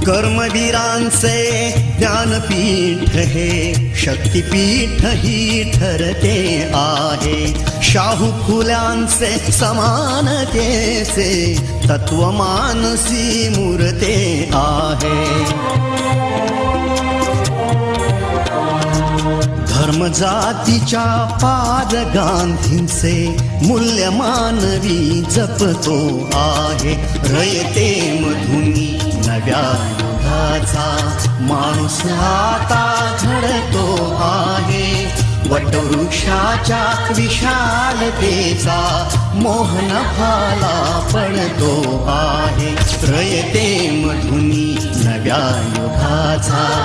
कर्मवीरांचे ज्ञानपीठ हे शक्तीपीठ ही ठरते आहे. शाहू फुल्यांचे समानतेचे तत्वमानसी मूर्ते आहे. धर्म जातीच्या पाद गांधींचे मूल्य मानवी जपतो आहे. रयते मधुनी नव्या युगाचा माणूस आता झडतो आहे. वटवृक्षाच्या विशालतेचा मोहनफाला पडतो आहे. रयते मधुनी नव्या युगाचा